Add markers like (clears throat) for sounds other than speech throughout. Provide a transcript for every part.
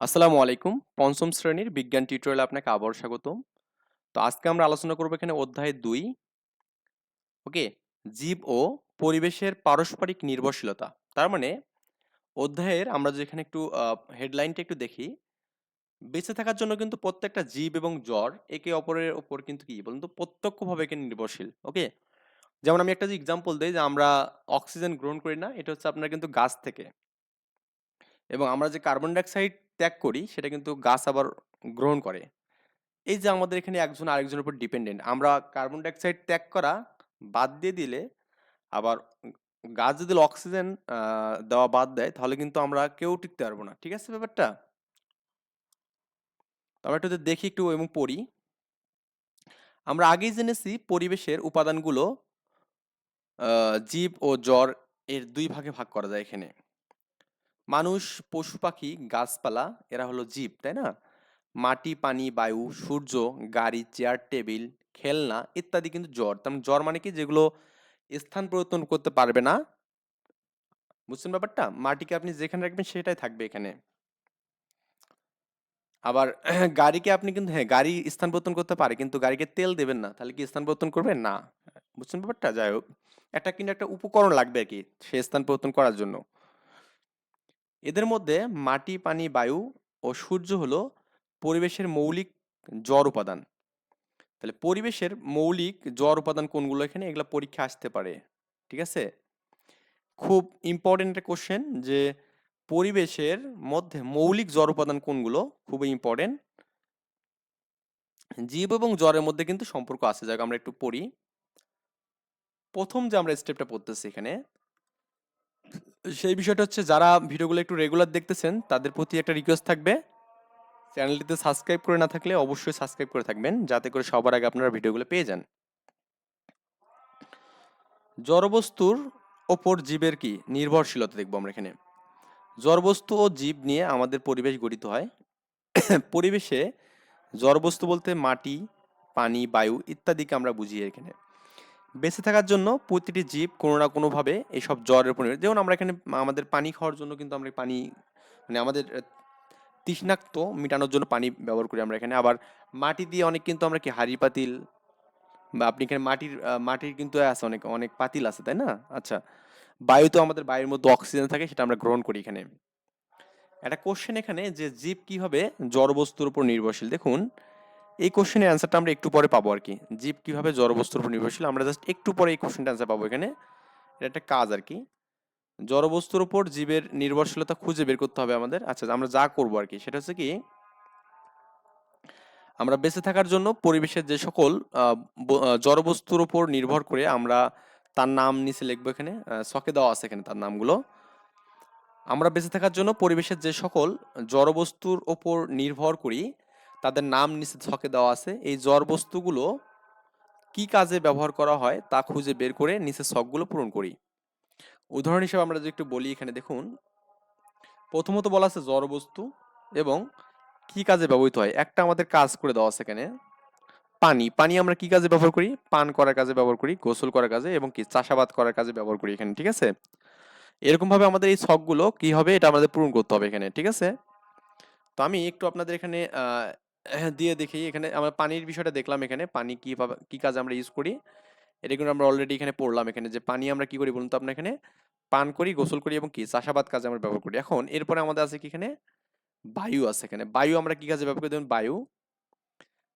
আসসালামু আলাইকুম। পঞ্চম শ্রেণির বিজ্ঞান টিউটোরিয়ালে আপনাকে আবার স্বাগতম। তো আজকে আমরা আলোচনা করব এখানে অধ্যায় দুই। ওকে? জীব ও পরিবেশের পারস্পরিক নির্ভরশীলতা। তার মানে অধ্যায়ের আমরা যদি এখানে একটু হেডলাইনটা একটু দেখি, বেঁচে থাকার জন্য কিন্তু প্রত্যেকটা জীব এবং জ্বর একে অপরের ওপর কিন্তু কি বলুন তো, প্রত্যক্ষভাবে একে নির্ভরশীল। ওকে? যেমন আমি একটা যে এক্সাম্পল দিই যে আমরা অক্সিজেন গ্রহণ করি না, এটা হচ্ছে আপনার কিন্তু গাছ থেকে। এবং আমরা যে কার্বন ডাইঅক্সাইড ত্যাগ করি, সেটা কিন্তু গাছ আবার গ্রহণ করে। এই যে আমাদের এখানে একজন আরেকজনের উপর ডিপেন্ডেন্ট, আমরা কার্বন ডাইঅক্সাইড ত্যাগ করা বাদ দিয়ে দিলে আবার গাছ যদি অক্সিজেন দেওয়া বাদ দেয়, তাহলে কিন্তু আমরা কেউ টিকতে পারব না, ঠিক আছে ব্যাপারটা? আমরা একটু দেখি একটু এবং পড়ি। আমরা আগেই জেনেছি পরিবেশের উপাদানগুলো জীব ও জ্বর এর দুই ভাগে ভাগ করা যায় এখানে। মানুষ, পশু পাখি, গাছপালা, এরা হলো জীব, তাই না? মাটি, পানি, বায়ু, সূর্য, গাড়ি, চেয়ার, টেবিল, খেলনা ইত্যাদি কিন্তু জ্বর। তার মানে জ্বর মানে কি? যেগুলো স্থান পরিবর্তন করতে পারবে না। বুঝছেন ব্যাপারটা? মাটিকে আপনি যেখানে রাখবেন সেটাই থাকবে এখানে। আবার (clears throat) গাড়িকে আপনি কিন্তু হ্যাঁ গাড়ি স্থান পরিবর্তন করতে পারে, কিন্তু গাড়িকে তেল দেবেন না। তাহলে কি স্থান পরিবর্তন করবেন না। বুঝছেন ব্যাপারটা? যাই হোক। একটা কিন্তু একটা উপকরণ লাগবে আর কি, সে স্থান পরিবর্তন করার জন্য। এদের মধ্যে মাটি, পানি, বায়ু ও সূর্য হলো পরিবেশের মৌলিক জ্বর উপাদান। তাহলে পরিবেশের মৌলিক জ্বর উপাদান কোনগুলো এখানে? এগুলো পরীক্ষা আসতে পারে, ঠিক আছে? খুব ইম্পর্টেন্ট একটা কোশ্চেন যে পরিবেশের মধ্যে মৌলিক জ্বর উপাদান কোনগুলো? খুবই ইম্পর্টেন্ট জীব এবং জ্বরের মধ্যে কিন্তু সম্পর্ক আছে, যাক আমরা একটু পড়ি। প্রথম যে আমরা স্টেপটা পড়তেছি এখানে সেই বিষয়টা হচ্ছে যারা ভিডিওগুলো একটু রেগুলার দেখতেছেন, তাদের প্রতি একটা রিকোয়েস্ট থাকবে। চ্যানেলটিতে সাবস্ক্রাইব করে না থাকলে অবশ্যই সাবস্ক্রাইব করে থাকবেন, যাতে করে সবার আগে আপনারা ভিডিওগুলো পেয়ে যান। জড়বস্তুর ওপর জীবের কি নির্ভরশীলতা দেখব আমরা এখানে। জড়বস্তু ও জীব নিয়ে আমাদের পরিবেশ গঠিত হয়। পরিবেশে জড়বস্তু বলতে মাটি, পানি, বায়ু ইত্যাদিকে আমরা বুঝি এখানে। বেঁচে থাকার জন্য প্রতিটি জীব কোনো না কোনোভাবে এইসব জ্বরের উপর যেমন আমরা এখানে আমাদের পানি খাওয়ার জন্য কিন্তু আমরা পানি মানে আমাদের তৃষ্ণাক্ত মেটানোর জন্য পানি ব্যবহার করি আমরা এখানে। আবার মাটি দিয়ে অনেক কিন্তু আমরা কি হাড়ি পাতিল বা আপনি এখানে মাটির মাটির কিন্তু আছে অনেক অনেক পাতিল আছে, তাই না? আচ্ছা বায়ু তো আমাদের বায়ুর মধ্যে অক্সিজেন থাকে সেটা আমরা গ্রহণ করি এখানে। একটা কোশ্চেন এখানে যে জীব কীভাবে জড়বস্তুর উপর নির্ভরশীল? দেখুন এই কোশ্চেনের অ্যান্সারটা আমরা একটু পরে পাবো আর কি জীব কীভাবে জড়বস্তুর উপর নির্ভরশীল? আমরা জাস্ট একটু পরে এই কোশ্চেনটা অ্যান্সার পাবো এখানে। এটা একটা কাজ আর কি জড়বস্তুর উপর জীবের নির্ভরশীলতা খুঁজে বের করতে হবে আমাদের। আচ্ছা আমরা যা করব আর কি সেটা হচ্ছে কি আমরা বেঁচে থাকার জন্য পরিবেশের যে সকল আহ, ব- আহ, জড়বস্তুর উপর নির্ভর করে আমরা তার নাম নিচে লিখব এখানে ছকে দেওয়া আছে এখানে তার নামগুলো। আমরা বেঁচে থাকার জন্য পরিবেশের যে সকল জড়বস্তুর ওপর নির্ভর করি তাদের নাম নিচে ছকে দেওয়া আছে। এই জ্বর বস্তুগুলো কি কাজে ব্যবহার করা হয় তা খুঁজে বের করে নিচে ছকগুলো পূরণ করি। উদাহরণ হিসেবে আমরা যদি একটু বলি এখানে দেখুন। প্রথমত বলা আছে জ্বর বস্তু এবং কি কাজে ব্যবহৃত হয়। একটা আমাদের কাজ করে দেওয়া আছে এখানে। পানি পানি আমরা কি কাজে ব্যবহার করি? পান করার কাজে ব্যবহার করি, গোসল করার কাজে এবং কি চাষাবাদ করার কাজে ব্যবহার করি এখানে, ঠিক আছে? এরকম ভাবে আমাদের এই ছকগুলো কি হবে? এটা আমাদের পূরণ করতে হবে এখানে, ঠিক আছে? তো আমি একটু আপনাদের এখানে আহ, দিয়ে দেখি। এখানে আমরা পানির বিষয়টা দেখলাম এখানে। পানি কীভাবে কি কাজে আমরা ইউজ করি? এটা কিন্তু আমরা অলরেডি এখানে পড়লাম এখানে যে পানি আমরা কি করি বলুন তো আপনার এখানে? পান করি গোসল করি এবং কি? চাষাবাদ কাজে আমরা ব্যবহার করি। এখন এরপরে আমাদের আছে কি এখানে? বায়ু আছে এখানে। বায়ু আমরা কি কাজে ব্যবহার করি? দেখুন বায়ু।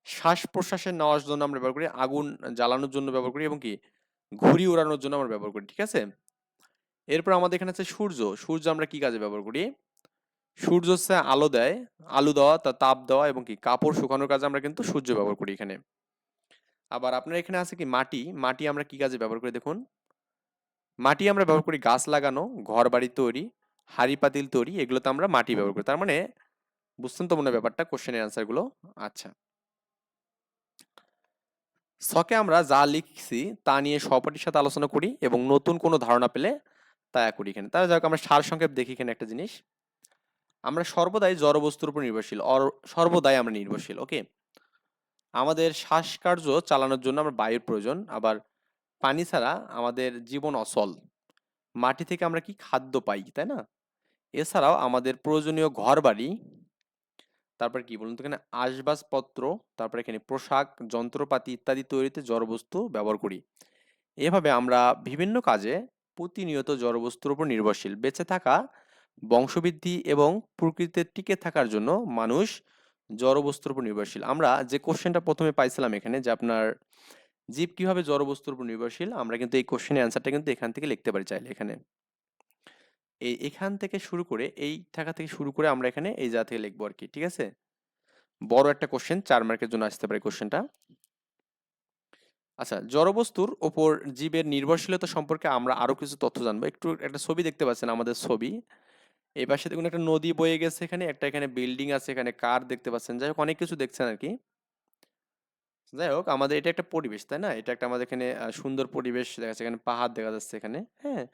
শ্বাস প্রশ্বাসে নেওয়ার জন্য আমরা ব্যবহার করি। আগুন জ্বালানোর জন্য ব্যবহার করি এবং কি? ঘুড়ি উড়ানোর জন্য আমরা ব্যবহার করি। ঠিক আছে? এরপর আমাদের এখানে আছে সূর্য। সূর্য আমরা কি কাজে ব্যবহার করি? সূর্য হচ্ছে আলো দেয়, আলু দেওয়া, তা তাপ দেওয়া এবং কি কাপড় শুকানোর কাজে আমরা কিন্তু সূর্য ব্যবহার করি এখানে। আবার আপনার এখানে আছে কি মাটি? মাটি আমরা কি কাজে ব্যবহার করি দেখুন? মাটি আমরা ব্যবহার করি গাছ লাগানো ঘর বাড়ি তৈরি, হাড়ি পাতিল তৈরি, এগুলোতে আমরা মাটি ব্যবহার করি। তার মানে বুঝছেন তো মনে ব্যাপারটা কোশ্চেনের অ্যান্সারগুলো আচ্ছা। ছকে আমরা যা লিখছি তা নিয়ে সহপাঠীর সাথে আলোচনা করি এবং নতুন কোনো ধারণা পেলে তা করি এখানে। তাহলে যাক আমরা সার সংক্ষেপ দেখি এখানে একটা জিনিস। আমরা সর্বদাই জড়বস্তুর উপর নির্ভরশীল সর্বদাই আমরা নির্ভরশীল, ওকে? আমাদের শ্বাসকার্য চালানোর জন্য আমরা বায়ুর প্রয়োজন, আবার পানি ছাড়া আমাদের জীবন অচল। মাটি থেকে আমরা কি খাদ্য পাই, তাই না? এছাড়াও আমাদের প্রয়োজনীয় ঘর বাড়ি তারপর কি বলুন তো এখানে? আসবাবপত্র, তারপর এখানে পোশাক, যন্ত্রপাতি ইত্যাদি তৈরিতে জড়বস্তু ব্যবহার করি। এভাবে আমরা বিভিন্ন কাজে প্রতিনিয়ত জড়বস্তুর উপর নির্ভরশীল। বেঁচে থাকা বংশবৃদ্ধি এবং প্রকৃতিতে টিকে থাকার জন্য মানুষ জড়বস্তুর উপর নির্ভরশীল। আমরা যে কোশ্চেনটা প্রথমে পাইছিলাম এখানে যে আপনার জীব কীভাবে জড়বস্তুর উপর নির্ভরশীল, আমরা কিন্তু এই কোশ্চেনের অ্যান্সারটা কিন্তু এখান থেকে লিখতে পারি চাইলে এখানে। এই এখান থেকে শুরু করে, এই থাকা থেকে শুরু করে আমরা এখানে এই জায়গা থেকে লিখব আর কি ঠিক আছে? বড় একটা কোশ্চেন চার মার্কের জন্য আসতে পারে কোশ্চেনটা আচ্ছা জড়বস্তুর ওপর জীবের নির্ভরশীলতা সম্পর্কে আমরা আরও কিছু তথ্য জানব। একটু একটা ছবি দেখতে পাচ্ছেন আমাদের ছবি। এই পাশে দেখুন একটা নদী বয়ে গেছে এখানে, একটা এখানে বিল্ডিং আছে, এখানে কার দেখতে পাচ্ছেন। যাই হোক, অনেক কিছু দেখছেন আর কি যাই হোক, আমাদের এটা একটা পরিবেশ, তাই না? এটা একটা আমাদের এখানে সুন্দর পরিবেশ দেখা যাচ্ছে। এখানে পাহাড় দেখা যাচ্ছে এখানে হ্যাঁ?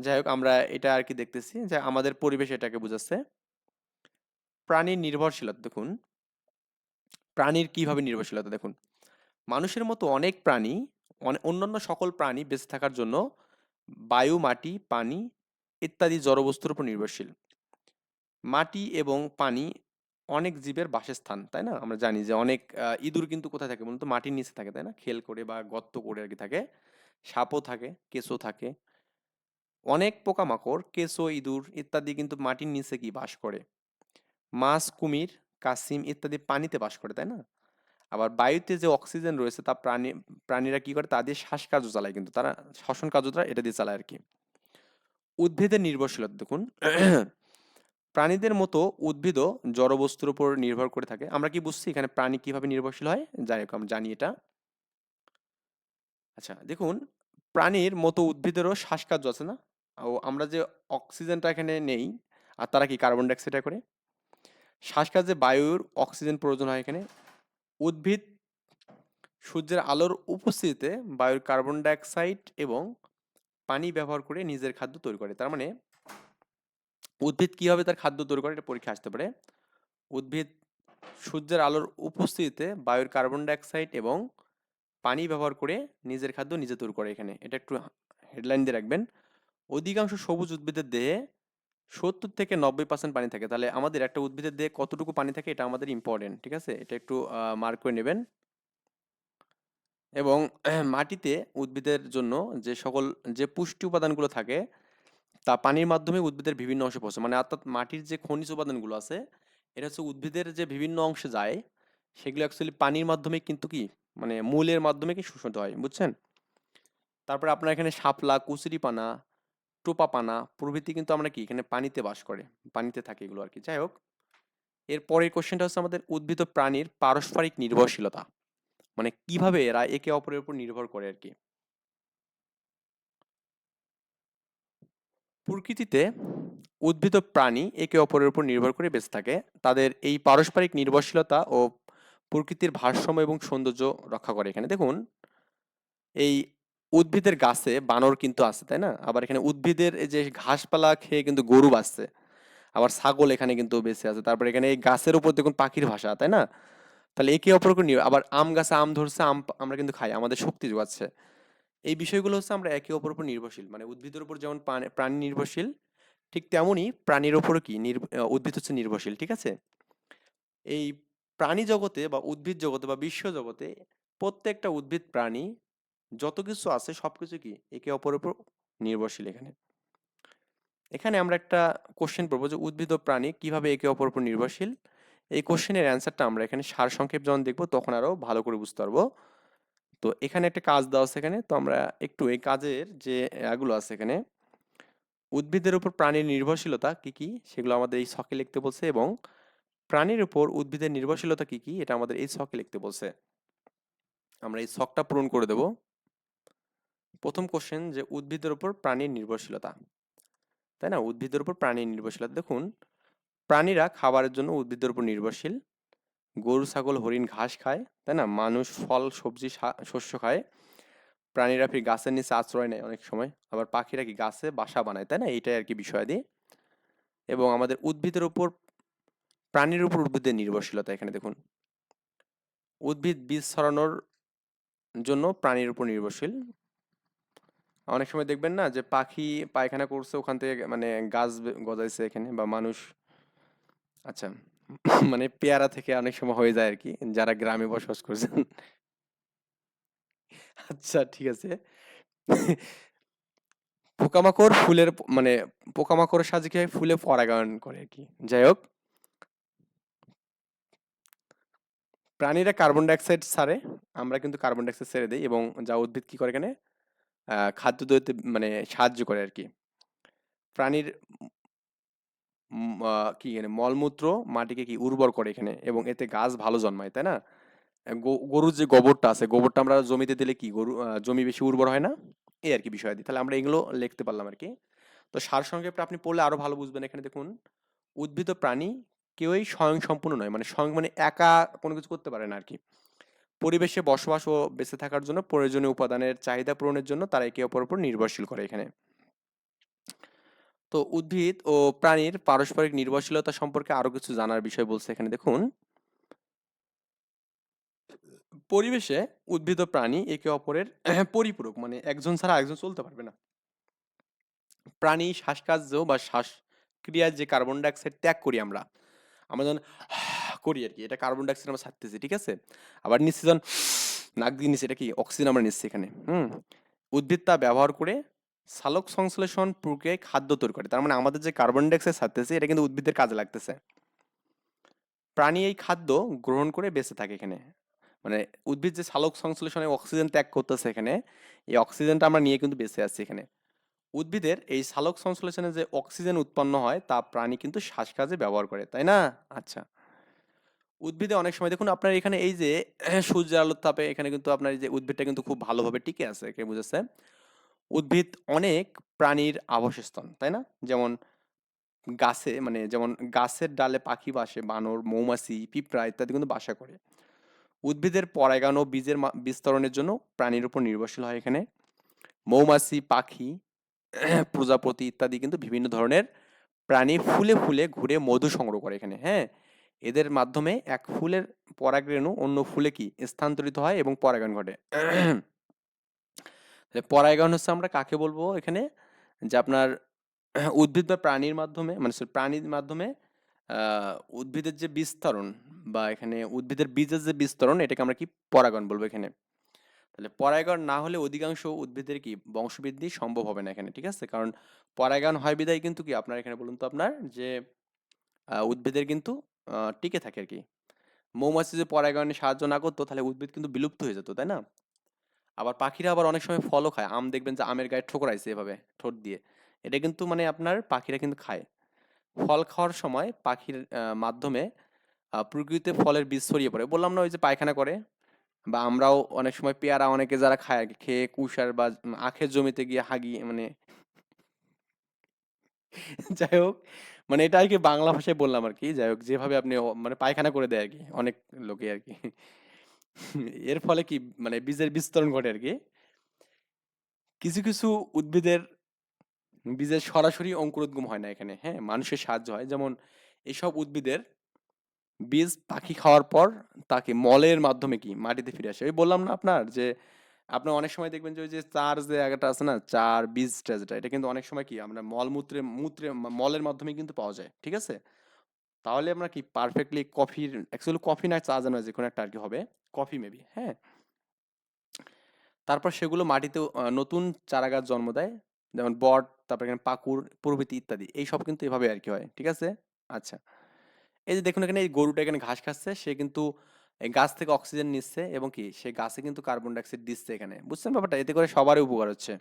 যাই হোক, আমরা এটা আর কি দেখতেছি যে আমাদের পরিবেশ এটাকে বোঝাচ্ছে। প্রাণীর নির্ভরশীলতা, দেখুন। প্রাণীর কীভাবে নির্ভরশীলতা, দেখুন। মানুষের মতো অনেক প্রাণী, অনে- অন্যান্য সকল প্রাণী বেঁচে থাকার জন্য বায়ু, মাটি, পানি ইত্যাদি জড়বস্তুর উপর নির্ভরশীল। মাটি এবং পানি অনেক জীবের বাসস্থান, তাই না? আমরা জানি যে অনেক ইঁদুর কিন্তু কোথায় থাকে বলতো মাটির নিচে থাকে, তাই না? খেল করে বা গর্ত করে আর কি থাকে। সাপও থাকে, কেঁচো থাকে। অনেক পোকামাকড়, কেঁচো, ইঁদুর ইত্যাদি কিন্তু মাটির নিচে কি বাস করে। মাছ, কুমির, কাসিম ইত্যাদি পানিতে বাস করে, তাই না? আবার বায়ুতে যে অক্সিজেন রয়েছে তা প্রাণী, প্রাণীরা কি করে? তা দিয়ে শ্বাসকার্য চালায় কিন্তু। তারা, শ্বসন কার্যটা এটা দিয়ে চালায় আর কি উদ্ভিদের নির্ভরশীলতা, দেখুন। প্রাণীদের মতো উদ্ভিদও জড়বস্তুর উপর নির্ভর করে থাকে। আমরা কি বুঝছি? এখানে প্রাণী কীভাবে নির্ভরশীল হয়? যাই হোক আমরা জানি এটা। আচ্ছা দেখুন, প্রাণীর মতো উদ্ভিদেরও শ্বাসকার্য আছে না? ও আমরা যে অক্সিজেনটা এখানে নেই, আর তারা কি কার্বন ডাইঅক্সাইডটা করে? শ্বাসকার্যে বায়ুর অক্সিজেন প্রয়োজন হয় এখানে। উদ্ভিদ সূর্যের আলোর উপস্থিতিতে বায়ুর কার্বন ডাইঅক্সাইড এবং পানি ব্যবহার করে নিজের খাদ্য তৈরি করে। তার মানে উদ্ভিদ কীভাবে তার খাদ্য তৈরি করে এটা পরীক্ষা আসতে পারে? উদ্ভিদ সূর্যের আলোর উপস্থিতিতে বায়ুর কার্বন ডাইঅক্সাইড এবং পানি ব্যবহার করে নিজের খাদ্য নিজে তৈরি করে এখানে। এটা একটু হেডলাইন দিয়ে রাখবেন। অধিকাংশ সবুজ উদ্ভিদের দেহে সত্তর থেকে নব্বই পার্সেন্ট পানি থাকে। তাহলে আমাদের একটা উদ্ভিদের দেহে কতটুকু পানি থাকে এটা আমাদের ইম্পর্টেন্ট ঠিক আছে? এটা একটু মার্ক করে নেবেন। এবং (clears throat) মাটিতে উদ্ভিদের জন্য যে সকল, যে পুষ্টি উপাদানগুলো থাকে, তা পানির মাধ্যমে উদ্ভিদের বিভিন্ন অংশে পৌঁছে মানে অর্থাৎ মাটির যে খনিজ উপাদানগুলো আছে, এটা হচ্ছে উদ্ভিদের যে বিভিন্ন অংশে যায়, সেগুলো অ্যাকচুয়ালি পানির মাধ্যমে কিন্তু কি মানে মূলের মাধ্যমে কি শোষিত হয়, বুঝছেন? তারপরে আপনার এখানে শাপলা কুচুরিপানা টোপাপানা প্রভৃতি কিন্তু আমরা কি, এখানে পানিতে বাস করে, পানিতে থাকে এগুলো আর কি। যাই হোক, এর পরের কোশ্চেনটা হচ্ছে আমাদের উদ্ভিদ প্রাণীর পারস্পরিক নির্ভরশীলতা। মানে কীভাবে এরা একে অপরের উপর নির্ভর করে আর কি? প্রকৃতিতে উদ্ভিদ প্রাণী একে অপরের উপর নির্ভর করে বেঁচে থাকে। তাদের এই পারস্পরিক নির্ভরশীলতা ও প্রকৃতির ভারসাম্য এবং সৌন্দর্য রক্ষা করে এখানে। দেখুন, এই উদ্ভিদের গাছে বানর কিন্তু আছে, তাই না? আবার এখানে উদ্ভিদের যে ঘাসপালা খেয়ে কিন্তু গরু বাঁচছে। আবার ছাগল এখানে কিন্তু বেঁচে আছে। তারপর এখানে এই গাছের উপর দেখুন পাখির ভাষা, তাই না? তাহলে একে অপরকে নিয়ে, আবার আম গাছে আম ধরছে, আম আমরা কিন্তু খাই, আমাদের শক্তি যোগাচ্ছে। এই বিষয়গুলো হচ্ছে আমরা একে অপর উপর নির্ভরশীল মানে উদ্ভিদের উপর যেমন প্রাণী নির্ভরশীল, ঠিক তেমনই প্রাণীর উপরও কি? উদ্ভিদ হচ্ছে নির্ভরশীল, ঠিক আছে? এই প্রাণী জগতে বা উদ্ভিদ জগতে বা বিশ্ব জগতে প্রত্যেকটা উদ্ভিদ প্রাণী, যত কিছু আছে সব কিছু কি? একে অপরের উপর নির্ভরশীল এখানে। এখানে আমরা একটা কোশ্চেন পড়ব যে উদ্ভিদ ও প্রাণী কীভাবে একে অপর উপর নির্ভরশীল? এই কোশ্চেনের অ্যান্সারটা আমরা এখানে সার সংক্ষেপ যখন দেখব তখন আরও ভালো করে বুঝতে পারব। তো এখানে একটা কাজ দেওয়া আছে এখানে। তো আমরা একটু এই কাজের যে এগুলো আছে এখানে উদ্ভিদের উপর প্রাণীর নির্ভরশীলতা কি কি? সেগুলো আমাদের এই ছকে লিখতে বলছে এবং প্রাণীর উপর উদ্ভিদের নির্ভরশীলতা কি কি? এটা আমাদের এই ছকে লিখতে বলছে। আমরা এই ছকটা পূরণ করে দেব। প্রথম কোশ্চেন যে উদ্ভিদের উপর প্রাণীর নির্ভরশীলতা। তাই না? উদ্ভিদের উপর প্রাণীর নির্ভরশীলতা। দেখুন প্রাণীরা খাবারের জন্য উদ্ভিদের উপর নির্ভরশীল। গরু, ছাগল, হরিণ ঘাস খায়, তাই না? মানুষ ফল, সবজি শস্য খায়। প্রাণীরা ফির গাছের নিচে আশ্রয় নেয় অনেক সময়। আবার পাখিরা কি গাছে বাসা বানায়, তাই না? এইটাই আর কি বিষয়াদি এবং আমাদের উদ্ভিদের উপর, প্রাণীর উপর উদ্ভিদের নির্ভরশীলতা এখানে দেখুন। উদ্ভিদ বীজ ছড়ানোর জন্য প্রাণীর উপর নির্ভরশীল। অনেক সময় দেখবেন না যে পাখি পায়খানা করছে, ওখান থেকে মানে গাছ গজাইছে এখানে বা মানুষ আচ্ছা (laughs) মানে পেয়ারা থেকে অনেক সময় হয়ে যায় আর কি যারা গ্রামে বসবাস করছেন। আচ্ছা ঠিক আছে। পোকামাকড় ফুলের প- মানে পোকামাকড়ের সাহায্যে হয় ফুলে পরাগায়ন করে আর কি যাই হোক। প্রাণীরা কার্বন ডাইঅক্সাইড ছাড়ে আমরা কিন্তু কার্বন ডাইঅক্সাইড ছেড়ে দিই এবং যা উদ্ভিদ কি করে এখানে? আহ, খাদ্য তৈরিতে মানে সাহায্য করে আর কি প্রাণীর কি এখানে মলমূত্র মাটিকে কি উর্বর করে এখানে এবং এতে গাছ ভালো জন্মায়, তাই না? গরুর যে গোবরটা আছে, গোবরটা আমরা জমিতে দিলে কি গরু জমি বেশি উর্বর হয় না? এই আর কি বিষয় দিই তাহলে আমরা এগুলো লিখতে পারলাম আর কি তো সার সংক্ষেপটা আপনি পড়লে আরও ভালো বুঝবেন এখানে দেখুন, উদ্ভিদ প্রাণী কেউই স্বয়ং সম্পূর্ণ নয় মানে স্বয়ং মানে একা কোনো কিছু করতে পারে না আর কি পরিবেশে বসবাস ও বেঁচে থাকার জন্য প্রয়োজনীয় উপাদানের চাহিদা পূরণের জন্য তারা একে অপর উপর নির্ভরশীল করে এখানে। তো উদ্ভিদ ও প্রাণীর পারস্পরিক নির্ভরশীলতা সম্পর্কে আরও কিছু জানার বিষয় বলছে এখানে, দেখুন। পরিবেশে উদ্ভিদ ও প্রাণী একে অপরের (clears throat) পরিপূরক মানে একজন ছাড়া একজন চলতে পারবে না। প্রাণী শ্বাসকার্য বা শ্বাসক্রিয়ার যে কার্বন ডাইঅক্সাইড ত্যাগ করি আমরা আমরা যখন (sighs) করি আর কি এটা কার্বন ডাইঅক্সাইড আমরা ছাড়তেছি, ঠিক আছে? আবার নিচ্ছি (sniffs) নাক দিয়ে নিচ্ছি, এটা কি? অক্সিজেন আমরা নিচ্ছি এখানে, হুম? উদ্ভিদ তা ব্যবহার করে সালোক সংশ্লেষণ প্রক্রিয়ায় খাদ্য তৈরি করে। তার মানে আমাদের যে কার্বন ডাইঅক্সাইড ছাড়তেছে, এটা কিন্তু উদ্ভিদের কাজে লাগতেছে। প্রাণী এই খাদ্য গ্রহণ করে বেঁচে থাকে এখানে। মানে উদ্ভিদ যে সালোক সংশ্লেষণে অক্সিজেন ত্যাগ করতেছে এখানে, এই অক্সিজেনটা আমরা নিয়ে কিন্তু বেঁচে আছি এখানে। উদ্ভিদের এই সালোক সংশ্লেষণে যে অক্সিজেন উৎপন্ন হয়, তা প্রাণী কিন্তু শ্বাসকাজে ব্যবহার করে, তাই না? আচ্ছা। উদ্ভিদে অনেক সময় দেখুন, আপনার এখানে এই যে, সূর্যের আলোর তাপে এখানে কিন্তু আপনার এই যে উদ্ভিদটা কিন্তু খুব ভালোভাবে টিকে আছে, কে বুঝেছে? উদ্ভিদ অনেক প্রাণীর আবাসস্থল, তাই না? যেমন গাছে মানে যেমন গাছের ডালে পাখি বাসে, বানর, মৌমাছি, পিঁপড়া ইত্যাদি কিন্তু বাসা করে। উদ্ভিদের পরাগায়ন ও বীজের বিস্তরণের জন্য প্রাণীর উপর নির্ভরশীল হয় এখানে। মৌমাছি, পাখি, (clears throat) প্রজাপতি ইত্যাদি কিন্তু বিভিন্ন ধরনের প্রাণী ফুলে ফুলে ঘুরে মধু সংগ্রহ করে এখানে হ্যাঁ? এদের মাধ্যমে এক ফুলের পরাগরেণু অন্য ফুলে কি? স্থানান্তরিত হয় এবং পরাগায়ন ঘটে। (clears throat) তাহলে হচ্ছে আমরা কাকে বলব এখানে? যে আপনার উদ্ভিদ বা প্রাণীর মাধ্যমে মানে প্রাণীর মাধ্যমে উদ্ভিদের যে বিস্তরণ বা এখানে উদ্ভিদের বীজের যে বিস্তরণ, এটাকে আমরা কি পরাগায়ন বলব এখানে? তাহলে পরাগায়ন না হলে অধিকাংশ উদ্ভিদের কি বংশবৃদ্ধি সম্ভব হবে না এখানে, ঠিক আছে? কারণ পরাগায়ন হয় বিদায় কিন্তু কি আপনার এখানে বলুন তো আপনার, যে উদ্ভিদের কিন্তু টিকে থাকে আর কি। মৌমাছি যে পরাগায়নে সাহায্য না করতো তাহলে উদ্ভিদ কিন্তু বিলুপ্ত হয়ে যেত, তাই না? আবার পাখিরা আবার অনেক সময় ফলও খায়। আম দেখবেন যে আমের গায়ে ঠোকরাইছে এভাবে ঠোঁট দিয়ে। এটা কিন্তু মানে আপনার পাখিরা কিন্তু খায়। ফল খাওয়ার সময় পাখির মাধ্যমে প্রকৃতিতে ফলের বীজ ছড়িয়ে পড়ে। বললাম না ওই যে পায়খানা করে বা আমরাও অনেক সময় পেয়ারা অনেকে যারা খায় আর কি, খেয়ে কুষার বা আখের জমিতে গিয়ে হাগি মানে যাই হোক মানে এটা আর কি বাংলা ভাষায় বললাম আর কি যাই হোক যেভাবে আপনি মানে পায়খানা করে দেয় আর কি অনেক লোকে আর কি (laughs) এর ফলে কি মানে বীজের বিস্তরণ ঘটে আর কি কিছু কিছু উদ্ভিদের বীজের সরাসরি অঙ্কুরোদ্গম হয় না এখানে হ্যাঁ? মানুষের সাহায্য হয়। যেমন এসব উদ্ভিদের বীজ পাখি খাওয়ার পর তাকে মলের মাধ্যমে কি মাটিতে ফিরে আসে। ওই বললাম না আপনার যে, আপনার অনেক সময় দেখবেন যে, ওই যে চার যে একটা আছে না, চার বীজটা যেটা, এটা কিন্তু অনেক সময় কি আমরা মলমূত্রে, মূত্রে, মলের মাধ্যমে কিন্তু পাওয়া যায়, ঠিক আছে? তাহলে আমরা কি পারফেক্টলি কফির অ্যাকচুয়ালি কফি না চা জানো যে কোনো একটা আর কি হবে কফি মেবি হ্যাঁ? তারপর সেগুলো মাটিতে নতুন চারা গাছ জন্ম দেয়, যেমন বট, তারপর এখানে পাকুড়, প্রভৃতি ইত্যাদি, এই সব কিন্তু এভাবে আর কি হয়, ঠিক আছে? আচ্ছা এই যে দেখুন এখানে এই গরুটা এখানে ঘাস খাচ্ছে, সে কিন্তু এই গাছ থেকে অক্সিজেন নিচ্ছে এবং কি, সে গাছে কিন্তু কার্বন ডাইঅক্সাইড দিচ্ছে এখানে, বুঝছেন ব্যাপারটা? এতে করে সবারই উপকার হচ্ছে,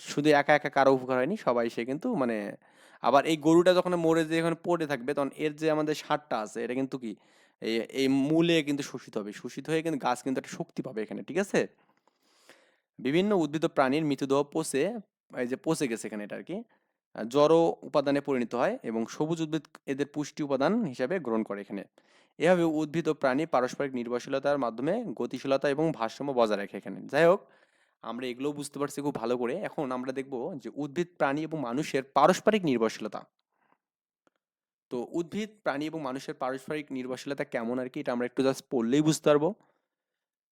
শুধু একা একা কারও উপকার হয়নি, সবাই সে কিন্তু মানে আবার এই গরুটা যখন মরে যে এখানে পড়ে থাকবে, তখন এর যে আমাদের সারটা আছে, এটা কিন্তু কি? এই এই মূলে কিন্তু শোষিত হবে। শোষিত হয়ে কিন্তু গাছ কিন্তু একটা শক্তি পাবে এখানে, ঠিক আছে? বিভিন্ন উদ্ভিদ প্রাণীর মৃতদেহ পচে, এই যে পচে গেছে এখানে এটা আর কি জড় উপাদানে পরিণত হয় এবং সবুজ উদ্ভিদ এদের পুষ্টি উপাদান হিসাবে গ্রহণ করে এখানে। এভাবে উদ্ভিদ ও প্রাণী পারস্পরিক নির্ভরশীলতার মাধ্যমে গতিশীলতা এবং ভারসাম্য বজায় রাখে এখানে। যাই হোক আমরা এগুলো বুঝতে পারছি খুব ভালো করে। এখন আমরা দেখব যে উদ্ভিদ, প্রাণী এবং মানুষের পারস্পরিক নির্ভরশীলতা। তো উদ্ভিদ, প্রাণী এবং মানুষের পারস্পরিক নির্ভরশীলতা কেমন আর কি, এটা আমরা একটু জাস্ট পড়লেই বুঝতে পারব।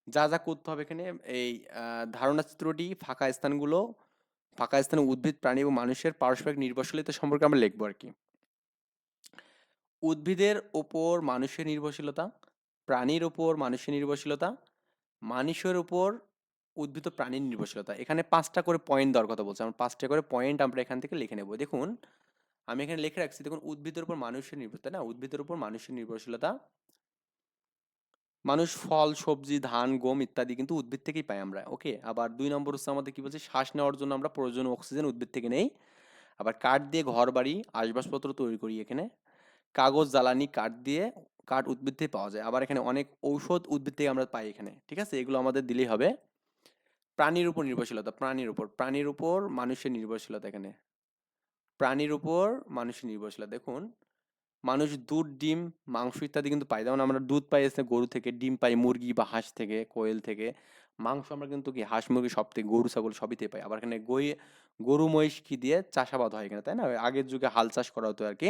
যা যা করতে হবে এখানে, এই ধারণা চিত্রটি ফাঁকা স্থানগুলো, ফাঁকা স্থানে উদ্ভিদ, প্রাণী এবং মানুষের পারস্পরিক নির্ভরশীলতা সম্পর্কে আমরা লিখব আর কি। উদ্ভিদের ওপর মানুষের নির্ভরশীলতা, প্রাণীর ওপর মানুষের নির্ভরশীলতা, মানুষের উপর উদ্ভিদ ও প্রাণীর নির্ভরশীলতা। এখানে পাঁচটা করে পয়েন্ট দেওয়ার কথা বলছে। আমরা পাঁচটা করে পয়েন্ট আমরা এখান থেকে লিখে নেব। দেখুন, আমি এখানে লিখে রাখছি, দেখুন, উদ্ভিদের উপর মানুষের নির্ভরতা না? উদ্ভিদের উপর মানুষের নির্ভরশীলতা। মানুষ ফল, সবজি, ধান, গম ইত্যাদি কিন্তু উদ্ভিদ থেকেই পাই আমরা ওকে আবার দুই নম্বর হচ্ছে আমাদের কি বলছে? শ্বাস নেওয়ার জন্য আমরা প্রয়োজনীয় অক্সিজেন উদ্ভিদ থেকে নেই। আবার কাঠ দিয়ে ঘর বাড়ি, আসবাবপত্র তৈরি করি এখানে। কাগজ, জ্বালানি, কাঠ দিয়ে, কাঠ উদ্ভিদ থেকে পাওয়া যায়। আবার এখানে অনেক ঔষধ উদ্ভিদ থেকে আমরা পাই এখানে, ঠিক আছে? এগুলো আমাদের দিলেই হবে। প্রাণীর উপর নির্ভরশীলতা, প্রাণীর উপর। প্রাণীর উপর মানুষের নির্ভরশীলতা এখানে। প্রাণীর উপর মানুষের নির্ভরশীলতা। দেখুন, মানুষ দুধ, ডিম, মাংস ইত্যাদি কিন্তু পাই যেমন আমরা দুধ পাই এসে গরু থেকে, ডিম পাই মুরগি বা হাঁস থেকে, কোয়েল থেকে। মাংস আমরা কিন্তু কি হাঁস, মুরগি সব থেকে, গরু, ছাগল সবই থেকে পাই। আবার এখানে গই, গরু, মহিষ কি দিয়ে চাষাবাদ হয় এখানে, তাই না? আগের যুগে হাল চাষ করা হতো আর কি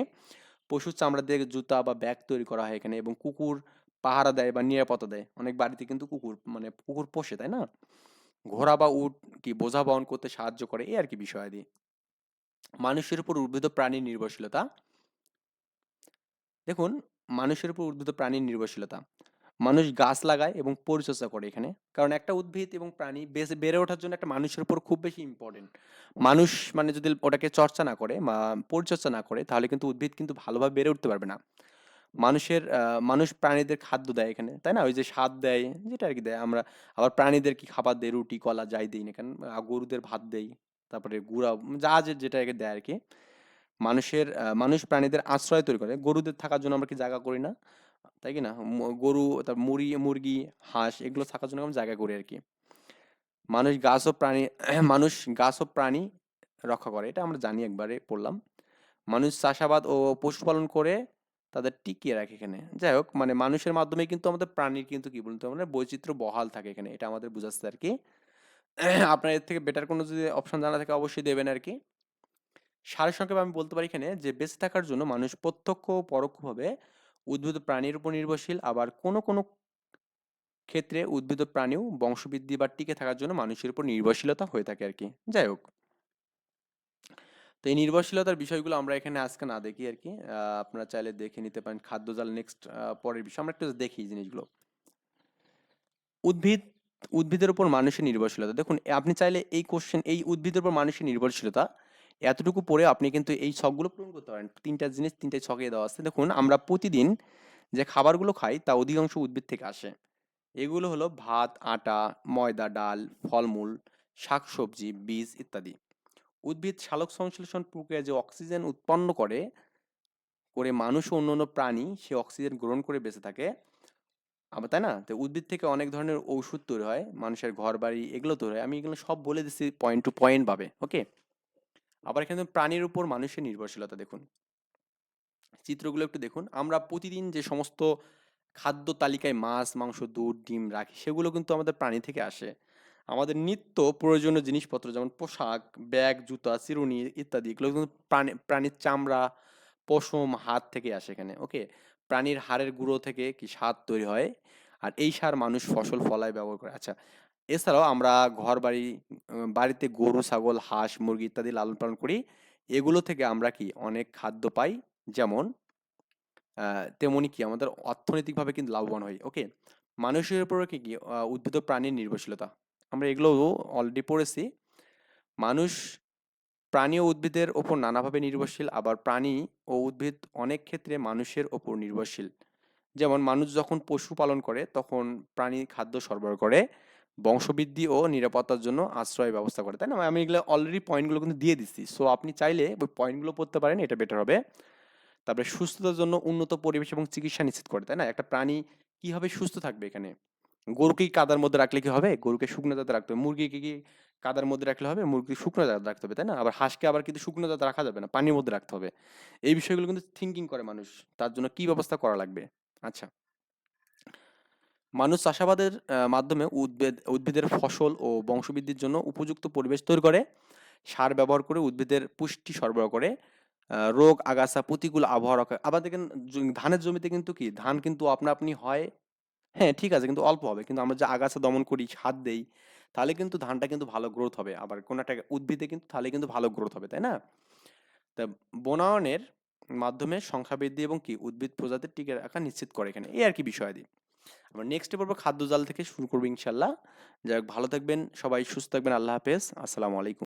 পশুর চামড়া দিয়ে জুতা বা ব্যাগ তৈরি করা হয় এখানে এবং কুকুর পাহারা দেয় বা নিরাপত্তা দেয়। অনেক বাড়িতে কিন্তু কুকুর মানে কুকুর পোষে, তাই না? ঘোড়া বা উট কি বোঝা বহন করতে সাহায্য করে, এই আর কি বিষয়াদি মানুষের উপর উদ্ভিদ প্রাণীর নির্ভরশীলতা। দেখুন, মানুষের উপর উদ্ভিদ প্রাণীর নির্ভরশীলতা। মানুষ গাছ লাগায় এবং পরিচর্যা করে এখানে। কারণ একটা উদ্ভিদ এবং প্রাণী বেশ বেড়ে ওঠার জন্য একটা মানুষের উপর খুব বেশি ইম্পর্টেন্ট মানুষ মানে যদি ওটাকে চর্চা না করে বা পরিচর্যা না করে, তাহলে কিন্তু উদ্ভিদ কিন্তু ভালোভাবে বেড়ে উঠতে পারবে না। মানুষের মানুষ প্রাণীদের খাদ্য দেয় এখানে, তাই না? ওই যে স্বাদ দেয়, যেটা আর কি দেয়। আমরা আবার প্রাণীদের কি খাবার দেয় রুটি, কলা যাই দিই না কেন? গরুদের ভাত দেই, তারপরে গুঁড়া, যা যে, যেটা একে দেয় আর কি। মানুষের মানুষ প্রাণীদের আশ্রয় তৈরি করে। গরুদের থাকার জন্য আমরা কি জায়গা করি না? তাই কি না? গরু তার মুরগি মুরগি, হাঁস, এগুলো থাকার জন্য আমরা জায়গা করি আর কি। মানুষ গাছ ও প্রাণী, (clears throat) মানুষ গাছ ও প্রাণী রক্ষা করে, এটা আমরা জানি একবারে, পড়লাম। মানুষ চাষাবাদ ও পশুপালন করে তাদের টিকিয়ে রাখে এখানে। যাই হোক মানে মানুষের মাধ্যমে কিন্তু আমাদের প্রাণীর কিন্তু কি বলতো আমরা বৈচিত্র্য বহাল থাকে এখানে। এটা আমাদের বুঝাচ্ছে আর কি (clears throat) আপনার এর থেকে বেটার কোনো যদি অপশন জানা থাকে অবশ্যই দেবেন আর কি সারসংক্ষেপে আমি বলতে পারি এখানে যে, বেঁচে থাকার জন্য মানুষ প্রত্যক্ষ ও পরোক্ষভাবে উদ্ভিদ প্রাণীর উপর নির্ভরশীল। আবার কোনো কোনো ক্ষেত্রে উদ্ভিদ প্রাণীও বংশবৃদ্ধি বা টিকে থাকার জন্য মানুষের উপর নির্ভরশীলতা হয়ে থাকে আর কি যাই হোক। এই নির্ভরশীলতার বিষয়গুলো আমরা এখানে আজকে না দেখি আর কি আপনারা চাইলে দেখে নিতে পারেন খাদ্য জাল নেক্সট পরের বিষয়। আমরা একটু দেখি জিনিসগুলো। উদ্ভিদ, উদ্ভিদের উপর মানুষের নির্ভরশীলতা। দেখুন আপনি চাইলে এই কোশ্চেন এই উদ্ভিদের উপর মানুষের নির্ভরশীলতা, এতটুকু পড়ে আপনি কিন্তু এই ছকগুলো পূরণ করতে পারেন। তিনটা জিনিস তিনটে ছকে দেওয়া আছে। দেখুন, আমরা প্রতিদিন যে খাবারগুলো খাই, তা অধিকাংশ উদ্ভিদ থেকে আসে। এগুলো হলো ভাত, আটা, ময়দা, ডাল, ফলমূল, শাকসবজি, বীজ ইত্যাদি। উদ্ভিদ সালোক সংশ্লেষণ প্রক্রিয়া যে অক্সিজেন উৎপন্ন করে করে মানুষ ও অন্যান্য প্রাণী, সে অক্সিজেন গ্রহণ করে বেঁচে থাকে। আবার তাই না? তো উদ্ভিদ থেকে অনেক ধরনের ঔষধ তৈরি হয়, মানুষের ঘর বাড়ি এগুলো তৈরি হয়। আমি এগুলো সব বলে দিচ্ছি পয়েন্ট টু পয়েন্ট ভাবে ওকে আবার এখানে প্রাণীর উপর মানুষের নির্ভরশীলতা দেখুন। চিত্রগুলো একটু দেখুন। আমরা প্রতিদিন যে সমস্ত খাদ্য তালিকায় মাছ, মাংস, দুধ, ডিম রাখি, সেগুলো কিন্তু আমাদের প্রাণী থেকে আসে। আমাদের নিত্য প্রয়োজনীয় জিনিসপত্র যেমন পোশাক ব্যাগ জুতা চিরুনি ইত্যাদি এগুলো কিন্তু প্রাণী প্রাণীর চামড়া পশম হাত থেকে আসে এখানে ওকে প্রাণীর হাড়ের গুঁড়ো থেকে কি সার তৈরি হয়? আর এই সার মানুষ ফসল ফলায় ব্যবহার করে আচ্ছা। এছাড়াও আমরা ঘর বাড়ি বাড়িতে গরু ছাগল হাঁস মুরগি ইত্যাদি লালন পালন করি এগুলো থেকে আমরা কি অনেক খাদ্য পাই যেমন আহ, তেমনি কি আমাদের অর্থনৈতিকভাবে কিন্তু লাভবান হই ওকে মানুষের উপরে কি কি উদ্ভিদ প্রাণীর নির্ভরশীলতা। আমরা এগুলো অলরেডি পড়েছি। মানুষ প্রাণী ও উদ্ভিদের ওপর নানাভাবে নির্ভরশীল, আবার প্রাণী ও উদ্ভিদ অনেক ক্ষেত্রে মানুষের ওপর নির্ভরশীল। যেমন মানুষ যখন পশু পালন করে, তখন প্রাণী খাদ্য সরবরাহ করে, বংশবৃদ্ধি ও নিরাপত্তার জন্য আশ্রয় ব্যবস্থা করে, তাই না? আমি এগুলো অলরেডি পয়েন্টগুলো কিন্তু দিয়ে দিচ্ছি সো আপনি চাইলে ওই পয়েন্টগুলো পড়তে পারেন, এটা বেটার হবে। তারপরে সুস্থতার জন্য উন্নত পরিবেশ এবং চিকিৎসা নিশ্চিত করে, তাই না? একটা প্রাণী কীভাবে সুস্থ থাকবে এখানে? গরুকে কাদার মধ্যে রাখলে কি হবে? গরুকে শুকনো জায়গাতে রাখতে হবে। মুরগিকে কি কাদার মধ্যে রাখলে হবে? মুরগি শুকনো জায়গাতে রাখতে হবে, তাই না? আবার হাঁসকে আবার কিন্তু শুকনো জায়গাতে রাখা যাবে না, পানির মধ্যে রাখতে হবে। এই বিষয়গুলো কিন্তু থিঙ্কিং করে মানুষ, তার জন্য কি ব্যবস্থা করা লাগবে? আচ্ছা। মানুষ চাষাবাদের মাধ্যমে উদ্ভিদ উদ্ভিদের ফসল ও বংশবৃদ্ধির জন্য উপযুক্ত পরিবেশ তৈরি করে, সার ব্যবহার করে উদ্ভিদের পুষ্টি সরবরাহ করে রোগ, আগাছা, প্রতিকূল আবহাওয়া আবার দেখেন ধানের জমিতে কিন্তু কি? ধান কিন্তু আপনা আপনি হয় হ্যাঁ ঠিক আছে। কিন্তু অল্প হবে। কিন্তু আমরা যে আগাছা দমন করি, সার দেই, তাহলে কিন্তু ধানটা কিন্তু ভালো গ্রোথ হবে। আবার কোনো একটা উদ্ভিদে কিন্তু তাহলে কিন্তু ভালো গ্রোথ হবে, তাই না? তা বনায়নের মাধ্যমে সংখ্যা বৃদ্ধি এবং কি? উদ্ভিদ প্রজাতির টিকে রাখা নিশ্চিত করে এখানে। এই আর কি বিষয় বিষয়াদি আমরা নেক্সটে পড়ব খাদ্য জাল থেকে শুরু করব ইনশাল্লাহ। যাই ভালো থাকবেন সবাই, সুস্থ থাকবেন। আল্লাহ হাফেজ। আসসালামু আলাইকুম।